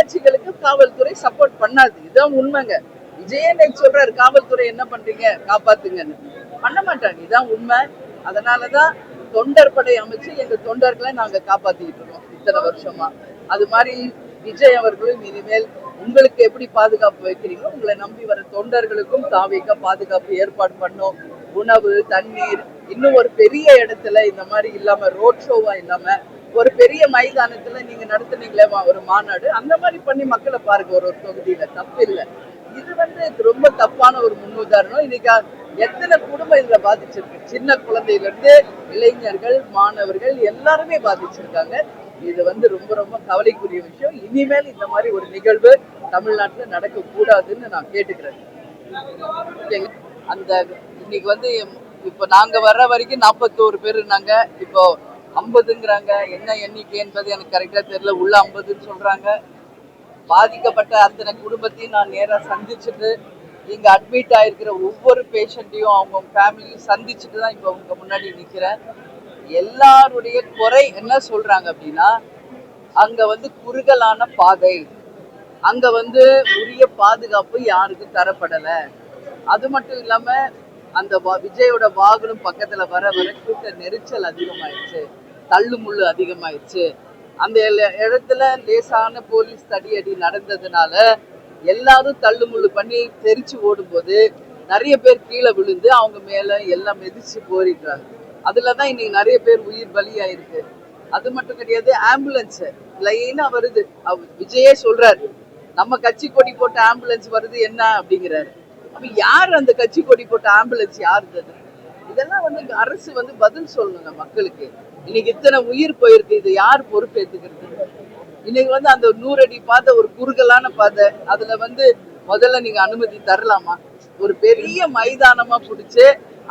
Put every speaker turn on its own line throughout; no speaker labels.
எதிர்க்கட்சிகளுக்கு காவல்துறை சப்போர்ட் பண்ணாது. இதுதான் உண்மைங்க. விஜயன் சொல்றாரு காவல்துறை என்ன பண்றீங்க? காப்பாத்துங்கன்னு. பண்ண மாட்டாங்க. இதான் உண்மை. அதனாலதான் தொண்டர் படை அமைச்சு எங்க தொண்டர்களை நாங்க காப்பாத்திட்டு இருக்கோம் இத்தனை வருஷமா. அது மாதிரி விஜய் அவர்களும் இனிமேல் உங்களுக்கு எப்படி பாதுகாப்பு வைக்கிறீங்களோ உங்களை நம்பி வர தொண்டர்களுக்கும் தாவிக்க பாதுகாப்பு ஏற்பாடு பண்ணும். உணவு தண்ணீர் இன்னும் ஒரு பெரிய இடத்துல இந்த மாதிரி இல்லாம ரோட் ஷோவா இல்லாம ஒரு பெரிய மைதானத்துல நீங்க நடத்துனீங்களே மா- ஒரு மாநாடு. அந்த மாதிரி பண்ணி மக்களை பாருங்க ஒரு ஒரு தொகுதியில. தப்பு இல்லை. இது வந்து இது ரொம்ப தப்பான ஒரு முன்னுதாரணம். இன்னைக்கு எத்தனை குடும்பம் இதுல பாதிச்சிருக்கு? சின்ன குழந்தையில இருந்து இளைஞர்கள் மாணவர்கள் எல்லாருமே பாதிச்சிருக்காங்க. இது வந்து ரொம்ப ரொம்ப கவலைக்குரிய விஷயம். இனிமேல் இந்த மாதிரி ஒரு நிகழ்வு தமிழ்நாட்டுல நடக்க கூடாதுன்னு நான் கேட்டுக்கிறேன். அந்த இன்னைக்கு வந்து இப்போ நாங்க வர்ற வரைக்கும் நாற்பத்தோரு பேர் இருந்தாங்க. இப்போ ஐம்பதுங்கிறாங்க. என்ன எண்ணிக்கை என்பது எனக்கு கரெக்டாக தெரியல. உள்ள ஐம்பதுன்னு சொல்கிறாங்க பாதிக்கப்பட்ட அத்தனை குடும்பத்தையும் நான் நேராக சந்திச்சுட்டு இங்கே அட்மிட் ஆகிருக்கிற ஒவ்வொரு பேஷண்ட்டையும் அவங்க ஃபேமிலியும் சந்திச்சுட்டு தான் இப்போ அவங்க முன்னாடி நிற்கிறேன் எல்லாருடைய குறை என்ன சொல்கிறாங்க அப்படின்னா அங்கே வந்து குறுகலான பாதை. அங்கே வந்து உரிய பாதுகாப்பு யாருக்கும் தரப்படலை. அது மட்டும் இல்லாமல் அந்த விஜயோட வாகனம் பக்கத்துல வர வர கூட்ட நெரிச்சல் அதிகமாயிருச்சு. தள்ளு முள்ளு அதிகமாயிருச்சு. அந்த இடத்துல லேசான போலீஸ் தடியடி நடந்ததுனால எல்லாரும் தள்ளு முள்ளு பண்ணி தெரிச்சு ஓடும்போது நிறைய பேர் கீழே விழுந்து அவங்க மேல எல்லாம் மிதிச்சு போரிடுறாங்க. அதுலதான் இன்னைக்கு நிறைய பேர் உயிர் பலியாயிருக்கு. அது மட்டும் கிடையாது ஆம்புலன்ஸ் லைனா வருது. விஜயே சொல்றாரு நம்ம கட்சி கொடி போட்ட ஆம்புலன்ஸ் வருது என்ன அப்படிங்கிறாரு. அப்ப யார் அந்த கட்சி கொடி போட்ட ஆம்புலன்ஸ் யாருது இதெல்லாம் வந்து அரசு வந்து பதில் சொல்லணுங்க மக்களுக்கு. இன்னைக்கு இத்தனை உயிர் போயிருக்கு இது யார் பொறுப்பேத்துக்கிறது? இன்னைக்கு வந்து அந்த நூறடி பாதை ஒரு குறுகலான பாதை அதுல வந்து முதல்ல நீங்க அனுமதி தரலாமா? ஒரு பெரிய மைதானமா பிடிச்சு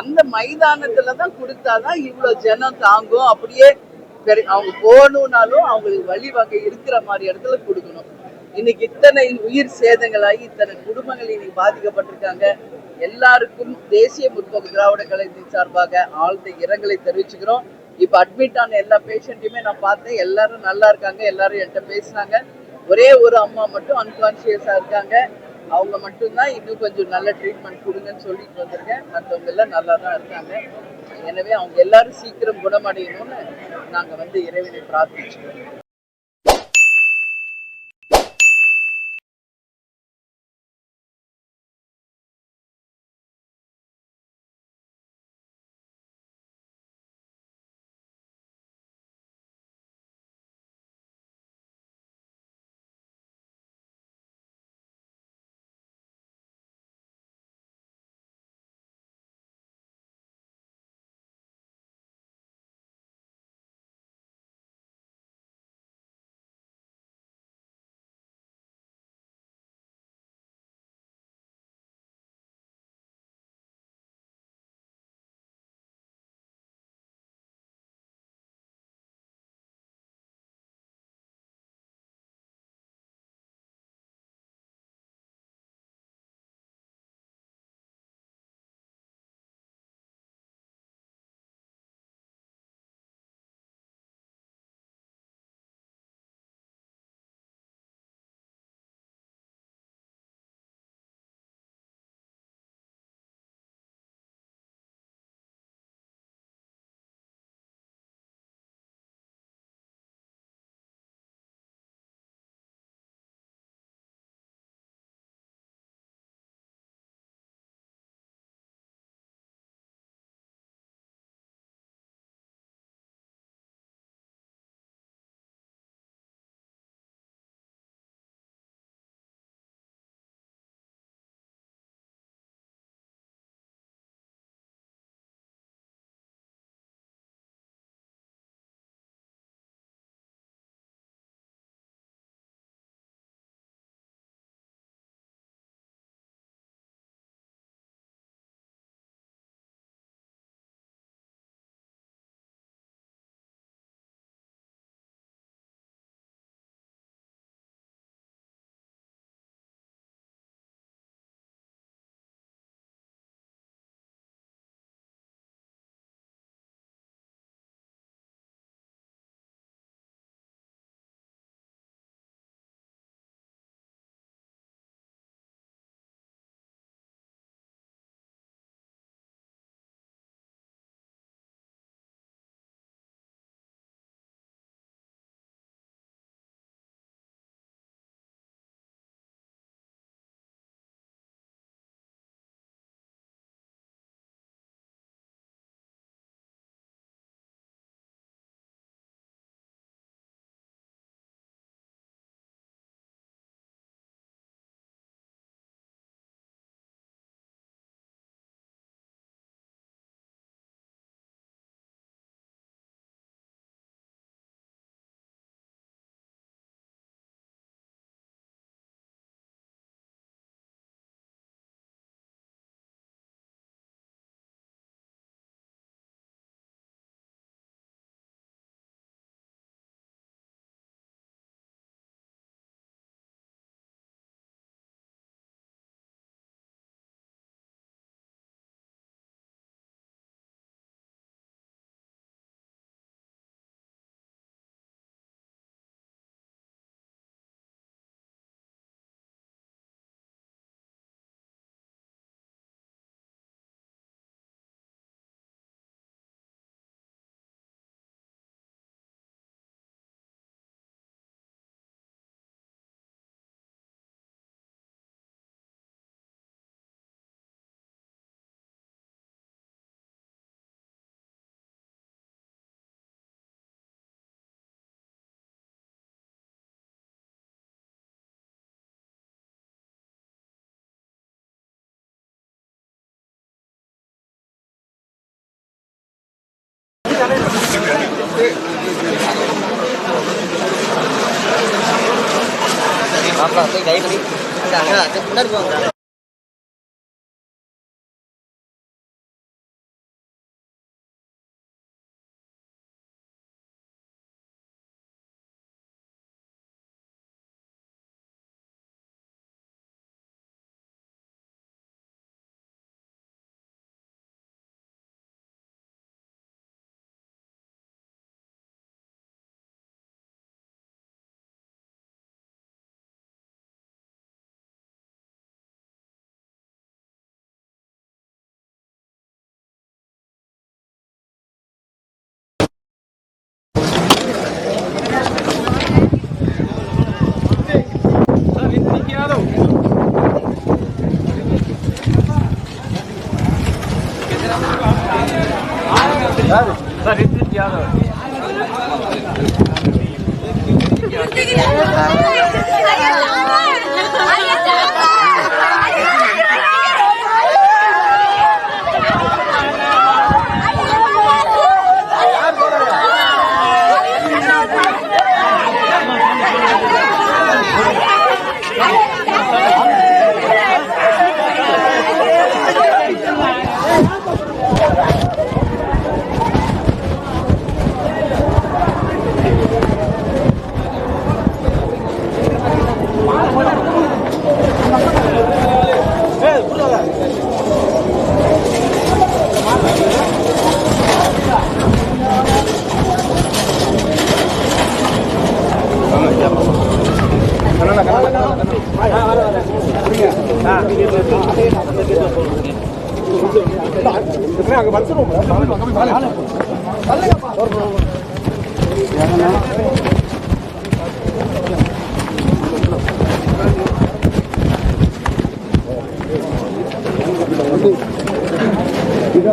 அந்த மைதானத்துல தான் கொடுத்தாதான் இவ்வளவு ஜனம் தாங்கும். அப்படியே அவங்க போகணும்னாலும் அவங்களுக்கு வழிவகை இருக்கிற மாதிரி இடத்துல கொடுக்கணும். இன்னைக்கு இத்தனை உயிர் சேதங்களாகி இத்தனை குடும்பங்கள் இன்னைக்கு பாதிக்கப்பட்டிருக்காங்க. எல்லாருக்கும் தேசிய முற்போக்கு திராவிட கழகத்தின் சார்பாக ஆழ்ந்த இரங்கலை தெரிவிச்சுக்கிறோம். இப்ப அட்மிட் ஆன எல்லா பேஷண்ட்டையுமே நான் பார்த்தேன். எல்லாரும் நல்லா இருக்காங்க. எல்லாரும் என்கிட்ட பேசினாங்க ஒரே ஒரு அம்மா மட்டும் அன்கான்சியஸா இருக்காங்க. அவங்க மட்டும்தான் இன்னும் கொஞ்சம் நல்ல ட்ரீட்மெண்ட் கொடுங்கன்னு சொல்லிட்டு வந்திருக்கேன். மற்றவங்க எல்லாம் நல்லா தான் இருக்காங்க. எனவே அவங்க எல்லாரும் சீக்கிரம் குணமடையணும்னு நாங்க வந்து இறைவனை பிரார்த்திச்சுக்கிறோம்.
மாப்பிளா போய் கை பண்ணி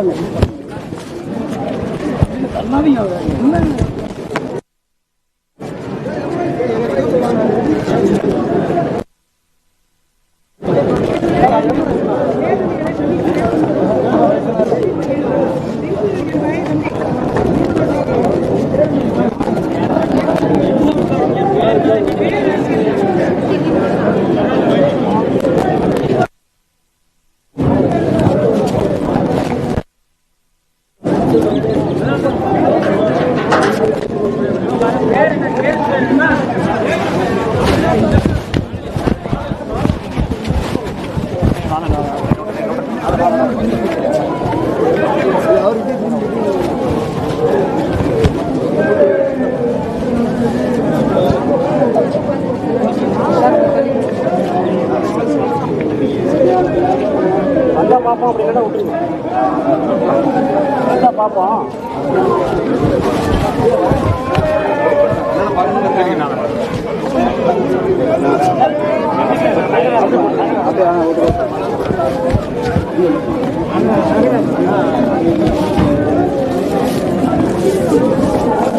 அங்கே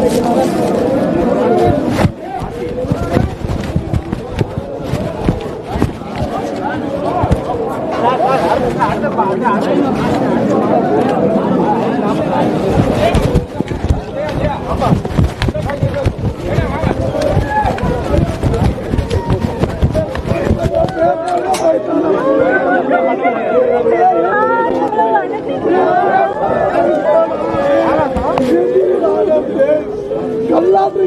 Thank you.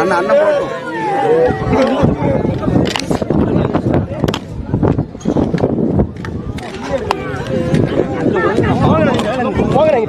అన్న
అన్న పోగరంగి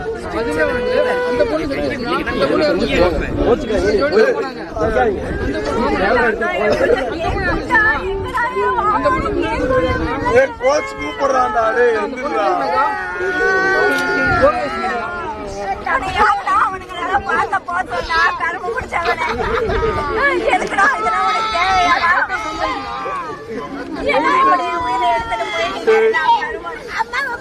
கோச் கூப்பிடுறான்டா டேய் எந்திரா
பார்த்த போச்சோம்னா கரும்பு பிடிச்சவனே எதுக்குடா இதெல்லாம் உனக்கு தேவையாடா ஏன்னா இப்படி உயிரை எடுத்துட்டு போயிட்டு அம்மாவை போயிட்டு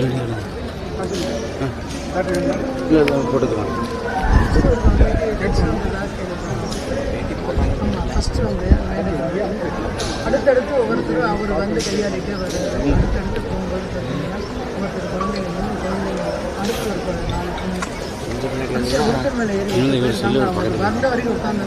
அவன் பாத்துக்கா ஏன்னா வந்து
அடுத்தடுத்து ஒவ்வொருத்தரும் அவர் வந்து கையாடிட்டே வர்றாரு அடுத்தடுத்து போகும்போது பார்த்தீங்கன்னா ஒருத்தர் குழந்தைங்க மூணு குழந்தைங்க அடுத்து ஒரு குழந்தை மேலே ஏறி வந்த வரைக்கும் உட்காந்து